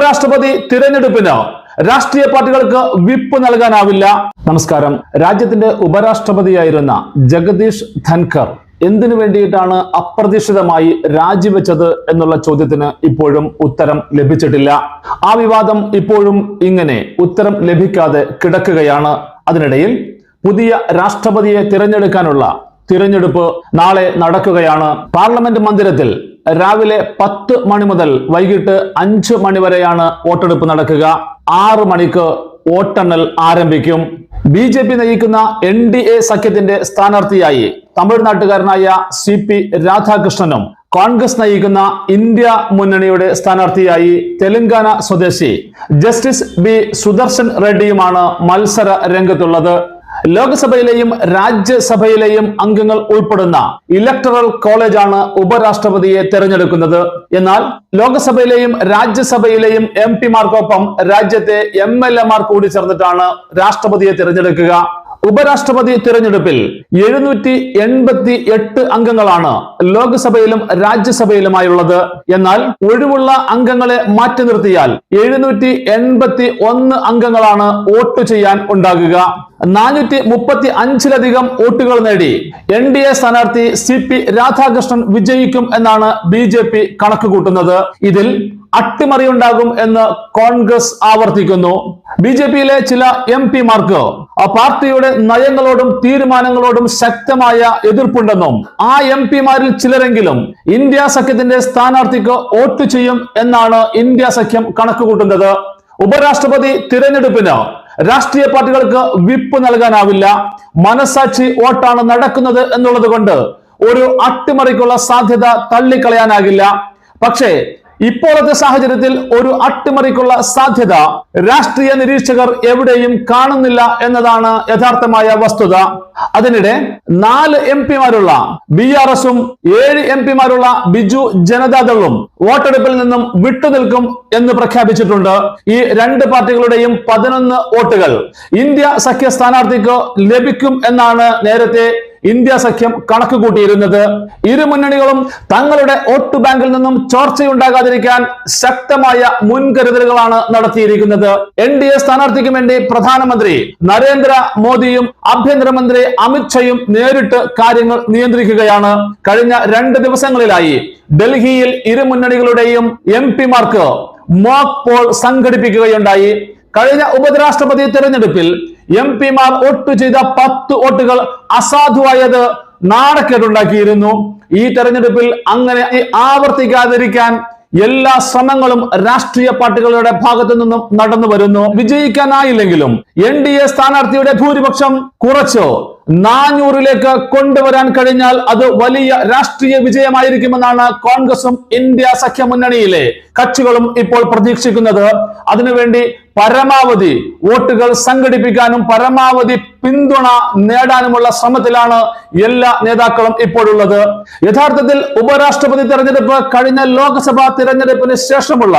രാഷ്ട്രപതി തിരഞ്ഞെടുപ്പിന് രാഷ്ട്രീയ പാർട്ടികൾക്ക് വിപ്പ് നൽകാനാവില്ല. നമസ്കാരം. രാജ്യത്തിന്റെ ഉപരാഷ്ട്രപതിയായിരുന്ന ജഗദീഷ് ധൻഖർ എന്തിനു വേണ്ടിയിട്ടാണ് അപ്രതീക്ഷിതമായി രാജിവെച്ചത് എന്നുള്ള ചോദ്യത്തിന് ഇപ്പോഴും ഉത്തരം ലഭിച്ചിട്ടില്ല. ആ വിവാദം ഇപ്പോഴും ഇങ്ങനെ ഉത്തരം ലഭിക്കാതെ കിടക്കുകയാണ്. അതിനിടയിൽ പുതിയ രാഷ്ട്രപതിയെ തിരഞ്ഞെടുക്കാനുള്ള തിരഞ്ഞെടുപ്പ് നാളെ നടക്കുകയാണ്. പാർലമെന്റ് മന്ദിരത്തിൽ രാവിലെ പത്ത് മണി മുതൽ വൈകിട്ട് അഞ്ച് മണി വരെയാണ് വോട്ടെടുപ്പ് നടക്കുക. ആറ് മണിക്ക് വോട്ടെണ്ണൽ ആരംഭിക്കും. ബി ജെ പി നയിക്കുന്ന എൻ ഡി എ സഖ്യത്തിന്റെ സ്ഥാനാർത്ഥിയായി തമിഴ്നാട്ടുകാരനായ സി പി രാധാകൃഷ്ണനും കോൺഗ്രസ് നയിക്കുന്ന ഇന്ത്യ മുന്നണിയുടെ സ്ഥാനാർത്ഥിയായി തെലങ്കാന സ്വദേശി ജസ്റ്റിസ് ബി സുദർശൻ റെഡ്ഡിയുമാണ് മത്സര രംഗത്തുള്ളത്. ലോക്സഭയിലെയും രാജ്യസഭയിലെയും അംഗങ്ങൾ ഉൾപ്പെടുന്ന ഇലക്ടറൽ കോളേജാണ് ഉപരാഷ്ട്രപതിയെ തെരഞ്ഞെടുക്കുന്നത്. എന്നാൽ ലോക്സഭയിലെയും രാജ്യസഭയിലെയും എം പിമാർക്കൊപ്പം രാജ്യത്തെ എം എൽ എമാർ കൂടി ചേർന്നിട്ടാണ് രാഷ്ട്രപതിയെ തിരഞ്ഞെടുക്കുക. ഉപരാഷ്ട്രപതി തിരഞ്ഞെടുപ്പിൽ എഴുന്നൂറ്റി എൺപത്തി എട്ട് അംഗങ്ങളാണ് ലോക്സഭയിലും രാജ്യസഭയിലുമായുള്ളത്. എന്നാൽ ഒഴിവുള്ള അംഗങ്ങളെ മാറ്റി നിർത്തിയാൽ എഴുന്നൂറ്റി എൺപത്തി ഒന്ന് അംഗങ്ങളാണ് വോട്ട് ചെയ്യാൻ ഉണ്ടാകുക. നാനൂറ്റി മുപ്പത്തി അഞ്ചിലധികം വോട്ടുകൾ നേടി. എൻ ഡി എ സ്ഥാനാർത്ഥി സി പി രാധാകൃഷ്ണൻ വിജയിക്കും എന്നാണ് ബി ജെ പി കണക്ക് കൂട്ടുന്നത് ഇതിൽ അട്ടിമറിയുണ്ടാകും എന്ന് കോൺഗ്രസ് ആവർത്തിക്കുന്നു. ബി ജെ പിയിലെ ചില എം പിമാർക്ക് പാർട്ടിയുടെ നയങ്ങളോടും തീരുമാനങ്ങളോടും ശക്തമായ എതിർപ്പുണ്ടെന്നും ആ എം പിമാരിൽ ചിലരെങ്കിലും ഇന്ത്യ സഖ്യത്തിന്റെ സ്ഥാനാർത്ഥിക്ക് വോട്ട് ചെയ്യും എന്നാണ് ഇന്ത്യ സഖ്യം കണക്ക് കൂട്ടുന്നത് ഉപരാഷ്ട്രപതി തിരഞ്ഞെടുപ്പിന് രാഷ്ട്രീയ പാർട്ടികൾക്ക് വിപ്പ് നൽകാനാവില്ല. മനസാക്ഷി വോട്ടാണ് നടക്കുന്നത് എന്നുള്ളത് കൊണ്ട് ഒരു അട്ടിമറിക്കുള്ള സാധ്യത തള്ളിക്കളയാനാകില്ല. പക്ഷേ ഇപ്പോഴത്തെ സാഹചര്യത്തിൽ ഒരു അട്ടിമറിക്കുള്ള സാധ്യത രാഷ്ട്രീയ നിരീക്ഷകർ എവിടെയും കാണുന്നില്ല എന്നതാണ് യഥാർത്ഥമായ വസ്തുത. അതിനിടെ നാല് എം പിമാരുള്ള ബി ആർ എസും ഏഴ് എം പിമാരുള്ള ബിജു ജനതാദളും വോട്ടെടുപ്പിൽ നിന്നും വിട്ടുനിൽക്കും എന്ന് പ്രഖ്യാപിച്ചിട്ടുണ്ട്. ഈ രണ്ട് പാർട്ടികളുടെയും പതിനൊന്ന് വോട്ടുകൾ ഇന്ത്യ സഖ്യ സ്ഥാനാർത്ഥിക്ക് ലഭിക്കും എന്നാണ് നേരത്തെ ഇന്ത്യ സഖ്യം കണക്ക് കൂട്ടിയിരുന്നത് ഇരു മുന്നണികളും തങ്ങളുടെ വോട്ട് ബാങ്കിൽ നിന്നും ചോർച്ചയുണ്ടാകാതിരിക്കാൻ ശക്തമായ മുൻകരുതലുകളാണ് നടത്തിയിരിക്കുന്നത്. എൻ ഡി എ സ്ഥാനാർത്ഥിക്ക് വേണ്ടി പ്രധാനമന്ത്രി നരേന്ദ്ര മോദിയും ആഭ്യന്തരമന്ത്രി അമിത്ഷയും നേരിട്ട് കാര്യങ്ങൾ നിയന്ത്രിക്കുകയാണ്. കഴിഞ്ഞ രണ്ട് ദിവസങ്ങളിലായി ഡൽഹിയിൽ ഇരു മുന്നണികളുടെയും എം പിമാർക്ക് മോക് പോൾ സംഘടിപ്പിക്കുകയുണ്ടായി. കഴിഞ്ഞ ഉപരാഷ്ട്രപതി തെരഞ്ഞെടുപ്പിൽ എം പിമാർ വോട്ട് ചെയ്ത പത്ത് വോട്ടുകൾ അസാധുവായത് നാണക്കേടുണ്ടാക്കിയിരുന്നു. ഈ തെരഞ്ഞെടുപ്പിൽ അങ്ങനെ ആവർത്തിക്കാതിരിക്കാൻ എല്ലാ ശ്രമങ്ങളും രാഷ്ട്രീയ പാർട്ടികളുടെ ഭാഗത്തു നിന്നും നടന്നു വരുന്നു. വിജയിക്കാനായില്ലെങ്കിലും എൻ ഡി എ സ്ഥാനാർത്ഥിയുടെ ഭൂരിപക്ഷം കുറച്ചോ? നാനൂറിലേക്ക് കൊണ്ടുവരാൻ കഴിഞ്ഞാൽ അത് വലിയ രാഷ്ട്രീയ വിജയമായിരിക്കുമെന്നാണ് കോൺഗ്രസും ഇന്ത്യ സഖ്യ മുന്നണിയിലെ കക്ഷികളും ഇപ്പോൾ പ്രതീക്ഷിക്കുന്നത്. അതിനുവേണ്ടി പരമാവധി വോട്ടുകൾ സംഘടിപ്പിക്കാനും പരമാവധി പിന്തുണ നേടാനുമുള്ള ശ്രമത്തിലാണ് എല്ലാ നേതാക്കളും ഇപ്പോഴുള്ളത്. യഥാർത്ഥത്തിൽ ഉപരാഷ്ട്രപതി തെരഞ്ഞെടുപ്പ് കഴിഞ്ഞ ലോക്സഭാ തിരഞ്ഞെടുപ്പിന് ശേഷമുള്ള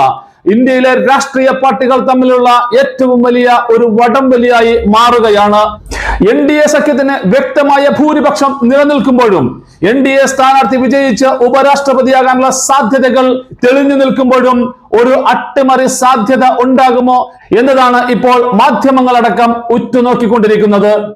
ഇന്ത്യയിലെ രാഷ്ട്രീയ പാർട്ടികൾ തമ്മിലുള്ള ഏറ്റവും വലിയ ഒരു വടംവലിയായി മാറുകയാണ്. എൻ ഡി എ സഖ്യത്തിന് വ്യക്തമായ ഭൂരിപക്ഷം നിലനിൽക്കുമ്പോഴും എൻ ഡി എ സ്ഥാനാർത്ഥി വിജയിച്ച് ഉപരാഷ്ട്രപതിയാകാനുള്ള സാധ്യതകൾ തെളിഞ്ഞു നിൽക്കുമ്പോഴും ഒരു അട്ടിമറി സാധ്യത ഉണ്ടാകുമോ എന്നതാണ് ഇപ്പോൾ മാധ്യമങ്ങളടക്കം ഉറ്റുനോക്കിക്കൊണ്ടിരിക്കുന്നത്.